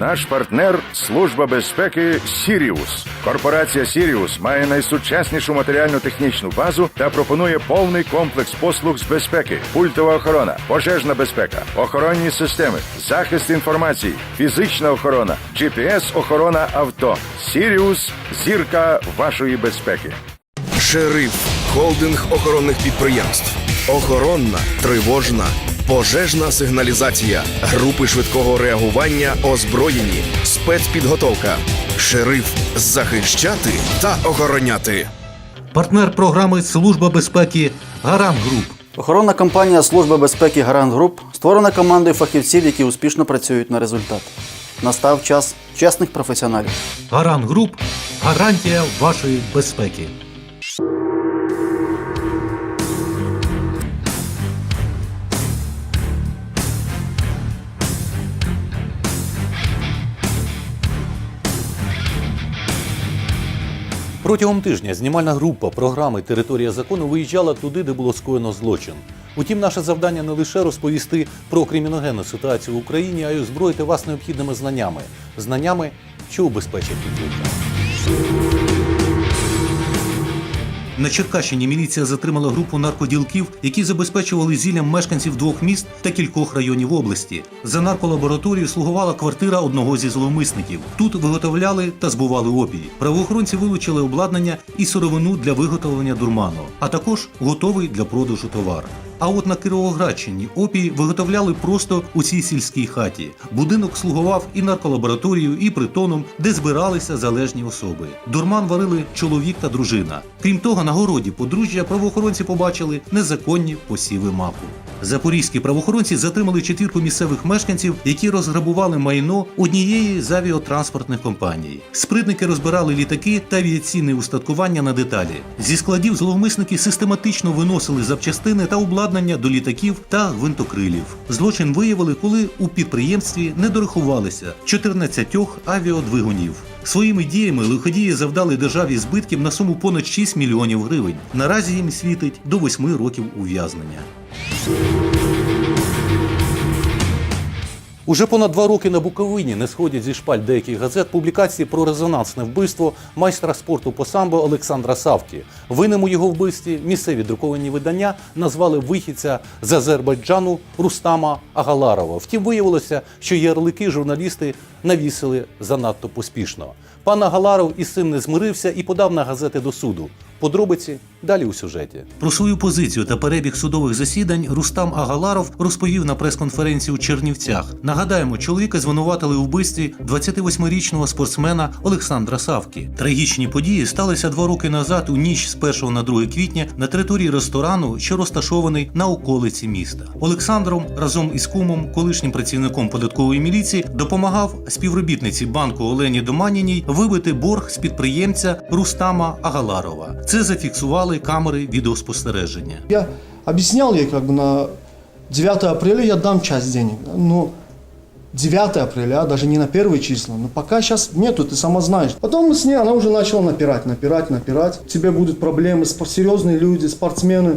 Наш партнер Служба безпеки Сіріус. Корпорація Сіріус має найсучаснішу матеріально-технічну базу та пропонує повний комплекс послуг з безпеки, пультова охорона, пожежна безпека, охоронні системи, захист інформації, фізична охорона, GPS-охорона авто. Сіріус зірка вашої безпеки. Шериф холдинг охоронних підприємств. Охоронна, тривожна, пожежна сигналізація, групи швидкого реагування, озброєні, спецпідготовка. Шериф захищати та охороняти. Партнер програми Служба безпеки Гарант Груп. Охоронна компанія Служба безпеки Гарант Груп створена командою фахівців, які успішно працюють на результат. Настав час чесних професіоналів. Гарант Груп гарантія вашої безпеки. Протягом тижня знімальна група програми Територія закону виїжджала туди, де було скоєно злочин. Утім, наше завдання не лише розповісти про криміногенну ситуацію в Україні, а й озброїти вас необхідними знаннями, знаннями, що убезпечать життя. На Черкащині міліція затримала групу наркоділків, які забезпечували зіллям мешканців двох міст та кількох районів області. За нарколабораторію слугувала квартира одного зі зловмисників. Тут виготовляли та збували опій. Правоохоронці вилучили обладнання і сировину для виготовлення дурману, а також готовий для продажу товар. А от на Кіровоградщині опій виготовляли просто у цій сільській хаті. Будинок слугував і нарколабораторією, і притоном, де збиралися залежні особи. Дурман варили чоловік та дружина. Крім того, на городі подружжя правоохоронці побачили незаконні посіви маку. Запорізькі правоохоронці затримали четвірку місцевих мешканців, які розграбували майно однієї з авіатранспортних компаній. Спритники розбирали літаки та авіаційне устаткування на деталі. Зі складів зловмисники систематично виносили запчастини та обладнання до літаків та гвинтокрилів. Злочин виявили, коли у підприємстві не дорахувалися 14 авіадвигунів. Своїми діями лиходії завдали державі збитків на суму понад 6 мільйонів гривень. Наразі їм світить до 8 років ув'язнення. Уже понад два роки на Буковині не сходять зі шпаль деяких газет публікації про резонансне вбивство майстра спорту по самбо Олександра Савки. Винним у його вбивстві місцеві друковані видання назвали вихідця з Азербайджану Рустама Агаларова. Втім, виявилося, що ярлики журналісти навісили занадто поспішно. Пан Агаларов із цим не змирився і подав на газети до суду. Подробиці далі у сюжеті. Про свою позицію та перебіг судових засідань Рустам Агаларов розповів на прес-конференції у Чернівцях. Нагадаємо, чоловіка звинуватили у вбивстві 28-річного спортсмена Олександра Савки. Трагічні події сталися два роки назад у ніч з 1 на 2 квітня на території ресторану, що розташований на околиці міста. Олександром разом із кумом, колишнім працівником податкової міліції, допомагав співробітниці банку Олені Доманіній вибити борг з підприємця Рустама Агаларова. Це зафіксували камери відеоспостереження. Я объяснял ей, как бы на 9 апреля я дам часть денег. Но 9 апреля, а даже не на первые числа. Но пока сейчас нету, ты сама знаешь. Потом мы с ней, она уже начала напирать, напирать, напирать. Тебе будут проблемы, серьезные люди, спортсмены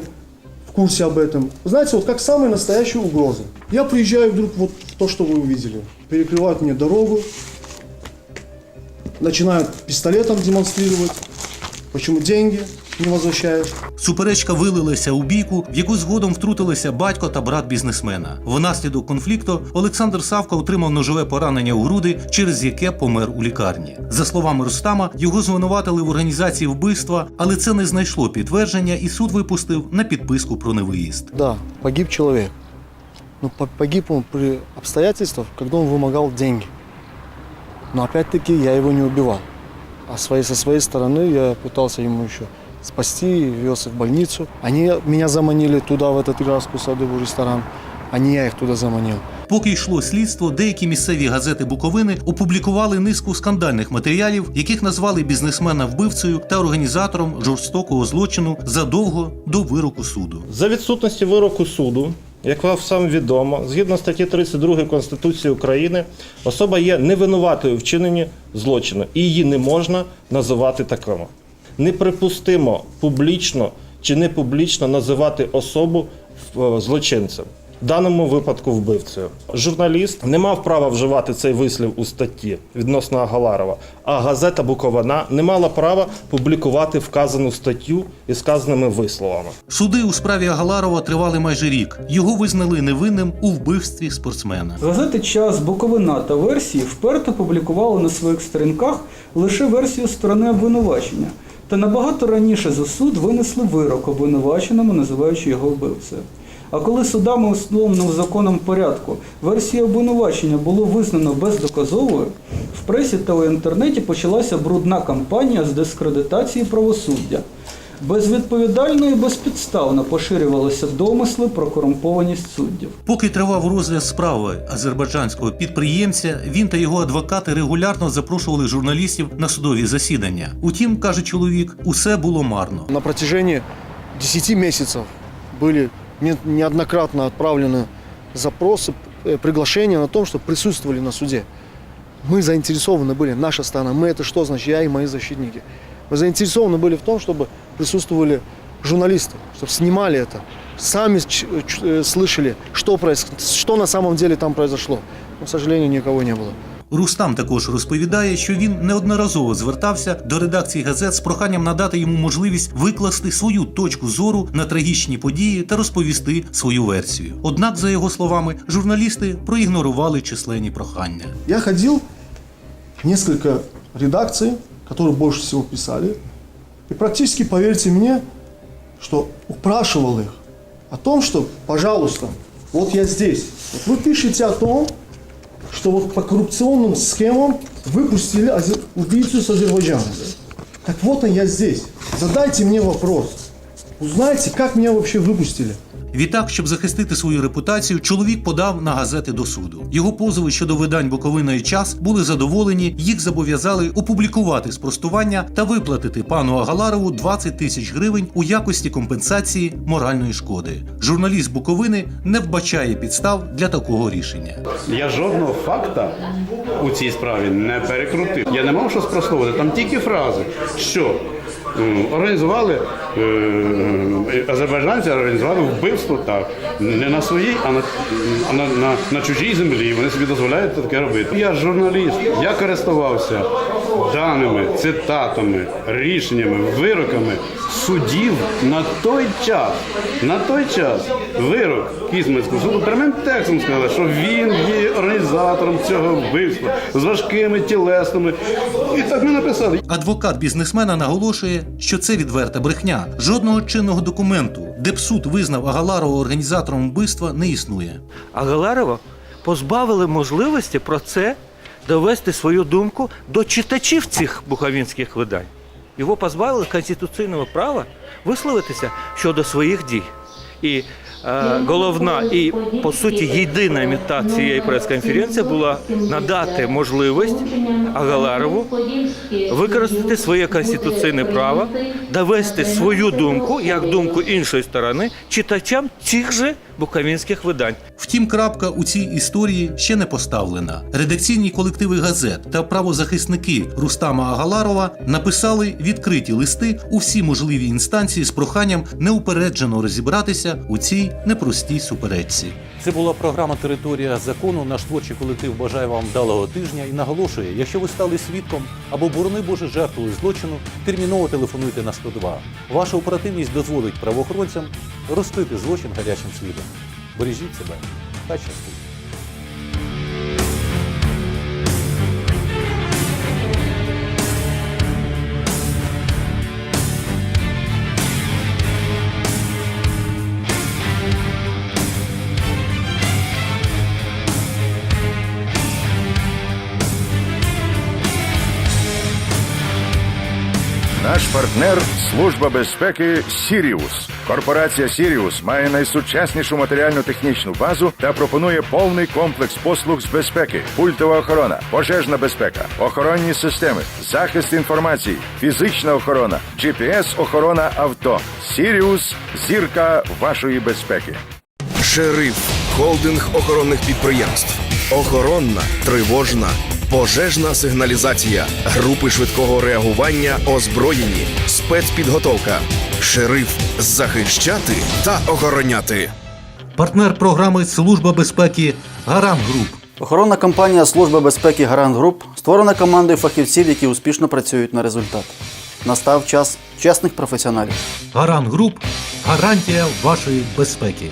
в курсе об этом. Знаете, вот как самые настоящие угрозы. Я приезжаю вдруг вот то, что вы увидели. Перекрывают мне дорогу. Начинают пистолетом демонстрировать. Почему деньги не возвращаешь? Суперечка вилилася у бійку, в яку згодом втрутилися батько та брат бізнесмена. Внаслідок конфлікту Олександр Савка отримав ножове поранення у груди, через яке помер у лікарні. За словами Рустама, його звинуватили в організації вбивства, але це не знайшло підтвердження, і суд випустив на підписку про невиїзд. Да, погиб человек. Но по- погиб он при обстоятельствах, когда он вымогал деньги. Но опять-таки я его не убивал. А своей, со своей стороны я пытался ему еще спасти, вез их в больницу. Они меня заманили туда, в этот Игральскую садовый ресторан, а не я их туда заманил. Поки йшло слідство, деякі місцеві газети Буковини опублікували низку скандальних матеріалів, яких назвали бізнесмена вбивцею та організатором жорстокого злочину задовго до вироку суду. За відсутності вироку суду, як вам сам відомо, згідно статті 32 Конституції України, особа є невинуватою в вчиненні злочину, і її не можна називати такому. Неприпустимо публічно чи не публічно називати особу е, злочинцем. в даному випадку вбивцею. Журналіст не мав права вживати цей вислів у статті відносно Агаларова, а газета Буковина не мала права публікувати вказану статтю із сказаними висловами. Суди у справі Агаларова тривали майже рік. Його визнали невинним у вбивстві спортсмена. Газети Час, Буковина та версії вперто публікували на своїх сторінках лише версію сторони обвинувачення. Та набагато раніше за суд винесли вирок обвинуваченому, називаючи його вбивцею. А коли судами установленому законом порядку версія обвинувачення було визнано бездоказовою, в пресі та у інтернеті почалася брудна кампанія з дискредитації правосуддя. Безвідповідально і безпідставно поширювалися домисли про корумпованість суддів. Поки тривав розгляд справи азербайджанського підприємця, він та його адвокати регулярно запрошували журналістів на судові засідання. Утім, каже чоловік, усе було марно. На протяжении 10 месяцев были не- неоднократно отправлены запросы, э, приглашения на том, что присутствовали на суде. Мы заинтересованы были, наша сторона, мы это что значит, я и мои защитники. Мы заинтересованы были в том, чтобы присутствовали журналисты, чтобы снимали это, сами ч- ч- э, слышали, что, проис- что на самом деле там произошло. Но, к сожалению, никого не было. Рустам також розповідає, що він неодноразово звертався до редакції газет з проханням надати йому можливість викласти свою точку зору на трагічні події та розповісти свою версію. Однак, за його словами, журналісти проігнорували численні прохання. Я ходил в несколько редакций, которые больше всего писали, и практически, поверьте мне, что упрашивал их о том, что, пожалуйста, вот я здесь. Вот вы пишете о том, что вот по коррупционным схемам выпустили азе- убийцу с Азербайджана. Так вот он я здесь. Задайте мне вопрос. Узнайте, как меня вообще выпустили. Відтак, щоб захистити свою репутацію, чоловік подав на газети до суду. Його позови щодо видань Буковина і час були задоволені. Їх зобов'язали опублікувати спростування та виплатити пану Агаларову 20 тисяч гривень у якості компенсації моральної шкоди. Журналіст Буковини не вбачає підстав для такого рішення. Я жодного факта у цій справі не перекрутив. Я не мав що спростовувати. Там тільки фрази, що організували е, азербайджанці організували вбивство так не на своїй, а на, на, на, на чужій землі. Вони собі дозволяють таке робити. Я журналіст, я користувався даними, цитатами, рішеннями, вироками судів на той час. На той час вирок Кізмецького суду прямим текстом сказали, що він є організатором цього вбивства з важкими тілесними. І так ми написали. Адвокат бізнесмена наголошує, що це відверта брехня. Жодного чинного документу, де б суд визнав Агаларова організатором вбивства, не існує. А Галарова позбавили можливості про це довести свою думку до читачів цих бухавінських видань. Його позбавили конституційного права висловитися щодо своїх дій. І головна і по суті єдина мета цієї прес-конференції була надати можливість Агаларову використати своє конституційне право, довести свою думку як думку іншої сторони читачам цих же буковинських видань. Втім, крапка у цій історії ще не поставлена. Редакційні колективи газет та правозахисники Рустама Агаларова написали відкриті листи у всі можливі інстанції з проханням неупереджено розібратися у цій непростій суперечці. Це була програма Територія закону. Наш творчий колектив бажає вам вдалого тижня і наголошує, якщо ви стали свідком або борони Боже жертвою злочину, терміново телефонуйте на 102. Ваша оперативність дозволить правоохоронцям розкрити злочин гарячим слідом. Бережіть себе та щастить. Наш партнер Служба безпеки Сіріус. Корпорація Сіріус має найсучаснішу матеріально-технічну базу та пропонує повний комплекс послуг з безпеки, пультова охорона, пожежна безпека, охоронні системи, захист інформації, фізична охорона, GPS-охорона авто. Сіріус зірка вашої безпеки. Шериф холдинг охоронних підприємств. Охоронна, тривожна, пожежна сигналізація, групи швидкого реагування, озброєні, спецпідготовка. Шериф захищати та охороняти. Партнер програми Служба безпеки Гарант Груп. Охоронна компанія Служба безпеки Гарант Груп створена командою фахівців, які успішно працюють на результат. Настав час чесних професіоналів. Гарант Груп гарантія вашої безпеки.